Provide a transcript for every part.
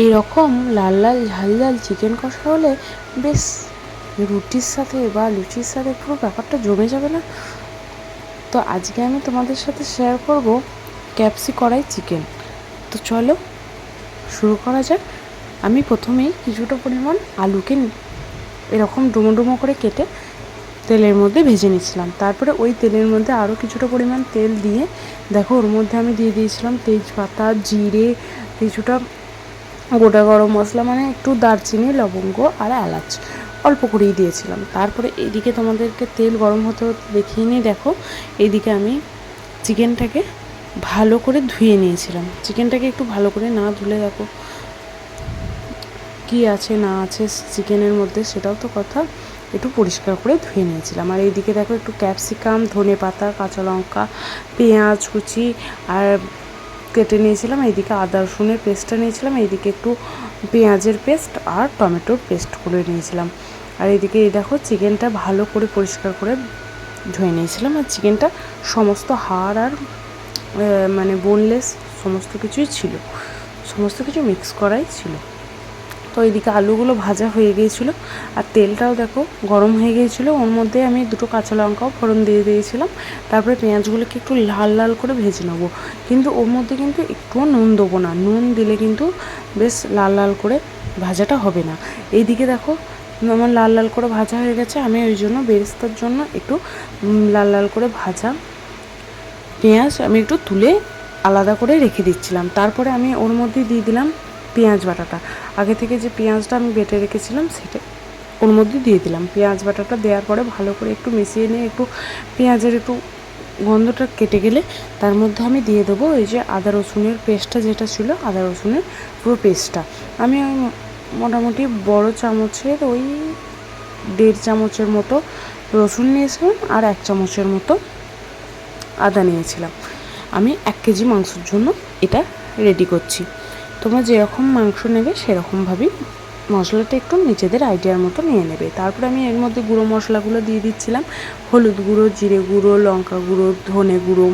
এই রকম লাল লাল ঝাল ঝাল চিকেন কষা হলে বেশ রুটির সাথে বা লুচির সাথে পুরো ব্যাপারটা জমে যাবে না। তো আজকে আমি তোমাদের সাথে শেয়ার করব ক্যাপসি কড়াই চিকেন তো চলো শুরু করা যাক। আমি প্রথমেই কিছুটা পরিমাণ আলুকে এরকম ডুমো ডুমো করে কেটে তেলের মধ্যে ভেজে নিচ্ছিলাম। তারপরে ওই তেলের মধ্যে আরও কিছুটা পরিমাণ তেল দিয়ে, দেখো ওর মধ্যে আমি দিয়ে দিয়েছিলাম তেজপাতা, জিরে, কিছুটা গোটা গরম মশলা মানে একটু দারচিনি, লবঙ্গ আর এলাচ অল্প করেই দিয়েছিলাম। তারপরে এইদিকে তোমাদেরকে তেল গরম হতে হতে দেখিয়ে নিয়ে দেখো। এইদিকে আমি চিকেনটাকে ভালো করে ধুয়ে নিয়েছিলাম। চিকেনটাকে একটু ভালো করে না ধুলে, দেখো কি আছে, না আছে চিকেনের মধ্যে সেটাও তো কথা। একটু পরিষ্কার করে ধুয়ে নিয়েছিলাম। আর এইদিকে দেখো একটু ক্যাপসিকাম ধনে পাতা কাঁচা লঙ্কা, পেঁয়াজ কুচি আর কেটে নিয়েছিলাম, এইদিকে আদা, রসুনের পেস্টটা নিয়েছিলাম, এইদিকে একটু পেঁয়াজের পেস্ট আর টমেটোর পেস্ট করে নিয়েছিলাম। আর এদিকে এই দেখো চিকেনটা ভালো করে পরিষ্কার করে ধুয়ে নিয়েছিলাম, আর চিকেনটা সমস্ত হাড় আর মানে বোনলেস সমস্ত কিছুই ছিল। সমস্ত কিছু মিক্স করাই ছিল। তো এইদিকে আলুগুলো ভাজা হয়ে গিয়েছিল। আর তেলটাও দেখো গরম হয়ে গিয়েছিল। ওর মধ্যে আমি দুটো কাঁচা লঙ্কাও ফোড়ন দিয়ে দিয়েছিলাম। তারপরে পেঁয়াজগুলোকে একটু লাল লাল করে ভেজে নেব। কিন্তু ওর মধ্যে কিন্তু একটুও নুন দেবো না। নুন দিলে কিন্তু বেশ লাল লাল করে ভাজাটা হবে না। এইদিকে দেখো আমার লাল লাল করে ভাজা হয়ে গেছে, আমি ওই জন্য বেরেস্তার জন্য একটু লাল লাল করে ভাজা পেঁয়াজ আমি একটু তুলে আলাদা করে রেখে দিচ্ছিলাম। তারপরে আমি ওর মধ্যে দিয়ে দিলাম পেঁয়াজ বাটাটা। আগে থেকে যে পেঁয়াজটা আমি বেটে রেখেছিলাম, সেটা ওর মধ্যে দিয়ে দিলাম। পেঁয়াজ বাটাটা দেওয়ার পরে ভালো করে একটু মিশিয়ে নিয়ে একটু পেঁয়াজের একটু গন্ধটা কেটে গেলে তার মধ্যে আমি দিয়ে দেবো ওই যে আদা রসুনের পেস্টটা যেটা ছিল, আদা রসুনের পুরো পেস্টটা। আমি মোটামুটি বড় চামচের ওই দেড় চামচের মতো রসুন নিয়েছিলাম আর এক চামচের মতো আদা নিয়েছিলাম। আমি এক কেজি মাংসের জন্য এটা রেডি করছি। তোমরা যেরকম মাংস নেবে, সেরকমভাবেই মশলাটা একটু নিজেদের আইডিয়ার মতো নিয়ে নেবে। তারপরে আমি এর মধ্যে গুঁড়ো মশলাগুলো দিয়ে দিচ্ছিলাম। হলুদ গুঁড়ো, জিরে গুঁড়ো, লঙ্কা গুঁড়ো, ধনে গুঁড়ো,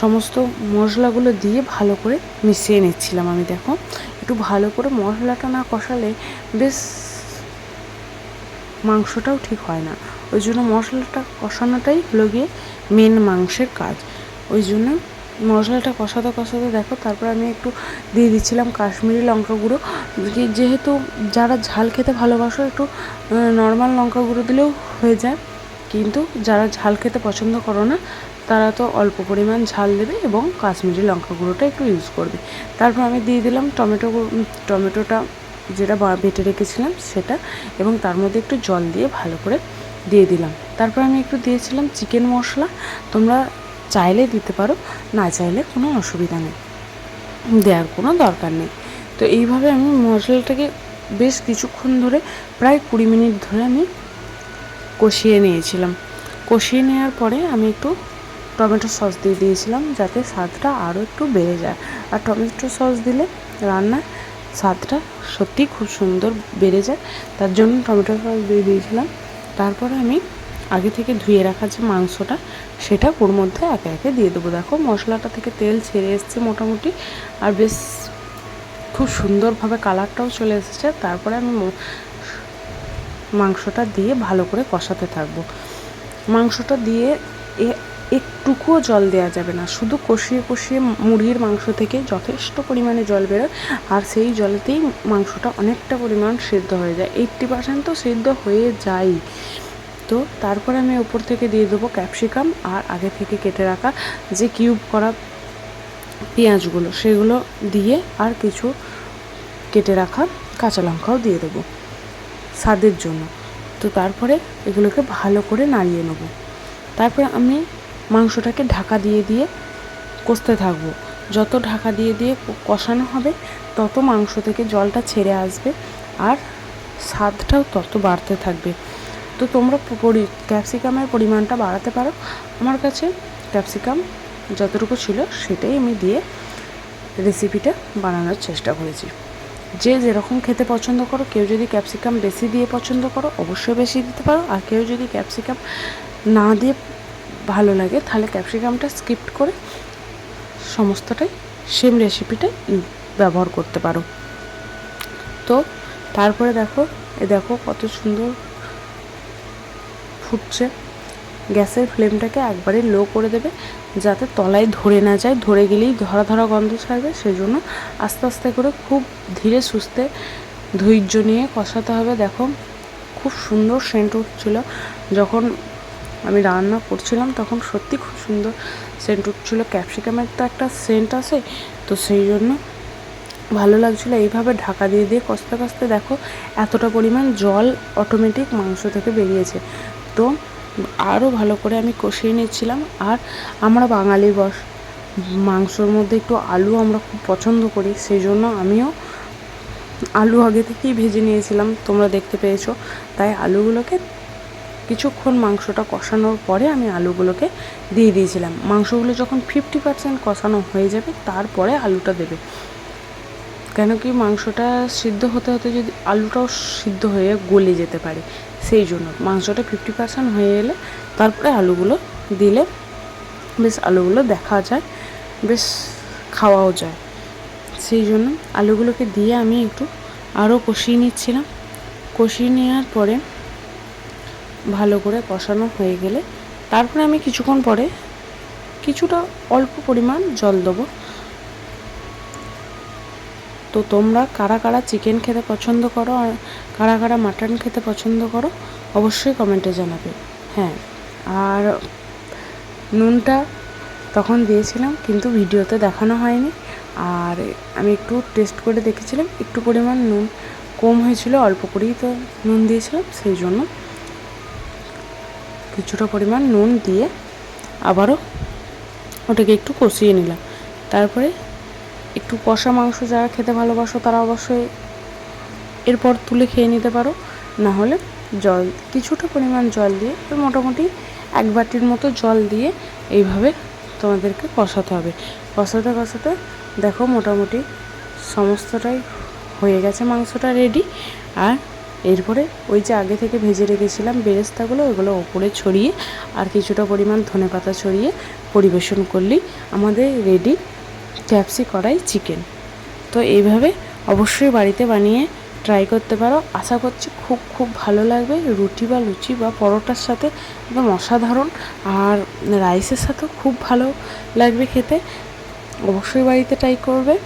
সমস্ত মশলাগুলো দিয়ে ভালো করে মিশিয়ে নিচ্ছিলাম আমি, দেখো। একটু ভালো করে মশলাটা না কষালে বেশ মাংসটাও ঠিক হয় না। ওই জন্য মশলাটা কষানোটাই হলো গিয়ে মেন মাংসের কাজ। ওই জন্য মশলাটা কষাতে কষাতে দেখো, তারপর আমি একটু দিয়ে দিচ্ছিলাম কাশ্মীরি লঙ্কা গুঁড়ো। যেহেতু যারা ঝাল খেতে ভালোবাসো, একটু নর্মাল লঙ্কা গুঁড়ো দিলেও হয়ে যায়। কিন্তু যারা ঝাল খেতে পছন্দ করো না, তারা তো অল্প পরিমাণ ঝাল দেবে এবং কাশ্মীরি লঙ্কা গুঁড়োটা একটু ইউজ করবে। তারপর আমি দিয়ে দিলাম টমেটো টমেটোটা যেটা বেটে রেখেছিলাম সেটা এবং তার মধ্যে একটু জল দিয়ে ভালো করে দিয়ে দিলাম। তারপর আমি একটু দিয়েছিলাম চিকেন মশলা। তোমরা চাইলে দিতে পারো, না চাইলে কোনো অসুবিধা নেই। দেওয়ার কোনো দরকার নেই। তো এইভাবে আমি মশলাটাকে বেশ কিছুক্ষণ ধরে প্রায় কুড়ি মিনিট ধরে আমি কষিয়ে নিয়েছিলাম। কষিয়ে নেওয়ার পরে আমি একটু টমেটো সস দিয়ে দিয়েছিলাম যাতে স্বাদটা আরও একটু বেড়ে যায়। আর টমেটো সস দিলে রান্নার স্বাদটা সত্যি খুব সুন্দর বেড়ে যায়। তার জন্য টমেটো সস দিয়ে দিয়েছিলাম। তারপরে আমি আগে থেকে ধুয়ে রাখা যে মাংসটা, সেটা ওর মধ্যে একে একে দিয়ে দেবো। দেখো, মশলাটা থেকে তেল ছেড়ে এসছে মোটামুটি, আর বেশ খুব সুন্দরভাবে কালারটাও চলে এসেছে। তারপরে আমি মাংসটা দিয়ে ভালো করে কষাতে থাকব। মাংসটা দিয়ে এ, একটুকুও জল দেওয়া যাবে না। শুধু কষিয়ে কষিয়ে মুরগির মাংস থেকে যথেষ্ট পরিমাণে জল বেরোয়, আর সেই জলেতেই মাংসটা অনেকটা পরিমাণ সেদ্ধ হয়ে যায়। এইট্টি পার্সেন্ট তো সেদ্ধ হয়ে যায় তো তারপরে আমি ওপর থেকে দিয়ে দেবো ক্যাপসিকাম আর আগে থেকে কেটে রাখা যে কিউব করা পেঁয়াজগুলো, সেগুলো দিয়ে আর কিছু কেটে রাখা কাঁচা লঙ্কাও দিয়ে দেবো স্বাদের জন্য। তো তারপরে এগুলোকে ভালো করে নাড়িয়ে নেব। তারপরে আমি মাংসটাকে ঢাকা দিয়ে দিয়ে কষতে থাকব। যত ঢাকা দিয়ে দিয়ে কষানো হবে, তত মাংস থেকে জলটা ছেড়ে আসবে আর স্বাদটাও তত বাড়তে থাকবে। তো তোমরা ক্যাপসিকামের পরিমাণটা বাড়াতে পারো। আমার কাছে ক্যাপসিকাম যতটুকু ছিল সেটাই আমি দিয়ে রেসিপিটা বানানোর চেষ্টা করেছি। যে যেরকম খেতে পছন্দ করো, কেউ যদি ক্যাপসিকাম বেশি দিয়ে পছন্দ করো, অবশ্যই বেশি দিতে পারো। আর কেউ যদি ক্যাপসিকাম না দিয়ে ভালো লাগে, তাহলে ক্যাপসিকামটা স্কিপ করে সমস্তটাই সেম রেসিপিটাই ব্যবহার করতে পারো। তো, তারপরে দেখো, এ দেখো কত সুন্দর ফুটছে। গ্যাসের ফ্লেমটাকে একবারে লো করে দেবে, যাতে তলায় ধরে না যায়, ধরে গেলেই ধরা ধরা গন্ধ ছাড়বে। সেই জন্য আস্তে আস্তে করে খুব ধীরে সুস্থে ধৈর্য নিয়ে কষাতে হবে। দেখো, খুব সুন্দর সেন্ট উঠছিল। যখন আমি রান্না করছিলাম, তখন সত্যি খুব সুন্দর সেন্ট উঠছিল। ক্যাপসিকামের তো একটা সেন্ট আছে, তো সেই জন্য ভালো লাগছিল। এইভাবে ঢাকা দিয়ে দিয়ে কষতে কষতে দেখো, এতটা পরিমাণ জল অটোমেটিক মাংস থেকে বেরিয়েছে। তো আরও ভালো করে আমি কষিয়ে নিচ্ছিলাম। আর আমরা বাঙালি বস, মাংসর মধ্যে একটু আলু আমরা খুব পছন্দ করি সেই জন্য আমিও আলু আগে থেকেই ভেজে নিয়েছিলাম, তোমরা দেখতে পেয়েছ। তাই আলুগুলোকে কিছুক্ষণ মাংসটা কষানোর পরে আমি আলুগুলোকে দিয়ে দিয়েছিলাম। মাংসগুলো যখন ফিফটি পার্সেন্ট কষানো হয়ে যাবে, তারপরে আলুটা দেবে। কেন কি মাংসটা সিদ্ধ হতে হতে যদি আলুটাও সিদ্ধ হয়ে গলে যেতে পারে সেই জন্য মাংসটা ফিফটি পার্সেন্ট হয়ে এলে তারপরে আলুগুলো দিলে বেশ আলুগুলো দেখা যায়, বেশ খাওয়াও যায়। সেই জন্য আলুগুলোকে দিয়ে আমি একটু আরও কষিয়ে নিচ্ছিলাম। কষিয়ে নেওয়ার পরে ভালো করে কষানো হয়ে গেলে তারপরে আমি কিছুক্ষণ পরে কিছুটা অল্প পরিমাণ জল দেবো। তো তোমরা কারা কারা চিকেন খেতে পছন্দ করো আর কারা কারা মাটন খেতে পছন্দ করো, অবশ্যই কমেন্টে জানাবে। হ্যাঁ আর নুনটা তখন দিয়েছিলাম কিন্তু ভিডিওতে দেখানো হয়নি। আর আমি একটু টেস্ট করে দেখেছিলাম, একটু পরিমাণ নুন কম হয়েছিল, অল্প করেই তো নুন দিয়েছিলাম, সেই জন্য কিছুটা পরিমাণ নুন দিয়ে আবারও ওটাকে একটু কষিয়ে নিলাম। তারপরে একটু কষা মাংস যারা খেতে ভালোবাসো তারা অবশ্যই এরপর তুলে খেয়ে নিতে পারো। না হলে জল, কিছুটা পরিমাণ জল দিয়ে মোটামুটি এক বাটির মতো জল দিয়ে এইভাবে তোমাদেরকে কষাতে হবে। কষাতে কষাতে দেখো মোটামুটি সমস্তটাই হয়ে গেছে, মাংসটা রেডি আর এরপরে ওই যে আগে থেকে ভেজে রেখেছিলাম বেরেস্তাগুলো ওগুলো ওপরে ছড়িয়ে আর কিছুটা পরিমাণ ধনে পাতা ছড়িয়ে পরিবেশন করলেই আমাদের রেডি ক্যাপসি কড়াই চিকেন। তো এইভাবে অবশ্যই বাড়িতে বানিয়ে ট্রাই করতে পারো। আশা করছি খুব খুব ভালো লাগবে। রুটি বা লুচি বা পরোটার সাথে একদম অসাধারণ আর রাইসের সাথেও খুব ভালো লাগবে খেতে। অবশ্যই বাড়িতে ট্রাই করবে।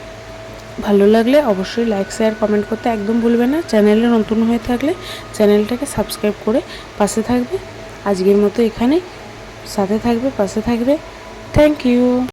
ভালো লাগলে অবশ্যই লাইক শেয়ার কমেন্ট করতে একদম ভুলবে না। চ্যানেলে নতুন হয়ে থাকলে চ্যানেলটাকে সাবস্ক্রাইব করে পাশে থাকবে। আজকের মতো এখানে সাথে থাকবে, পাশে থাকবে। Thank you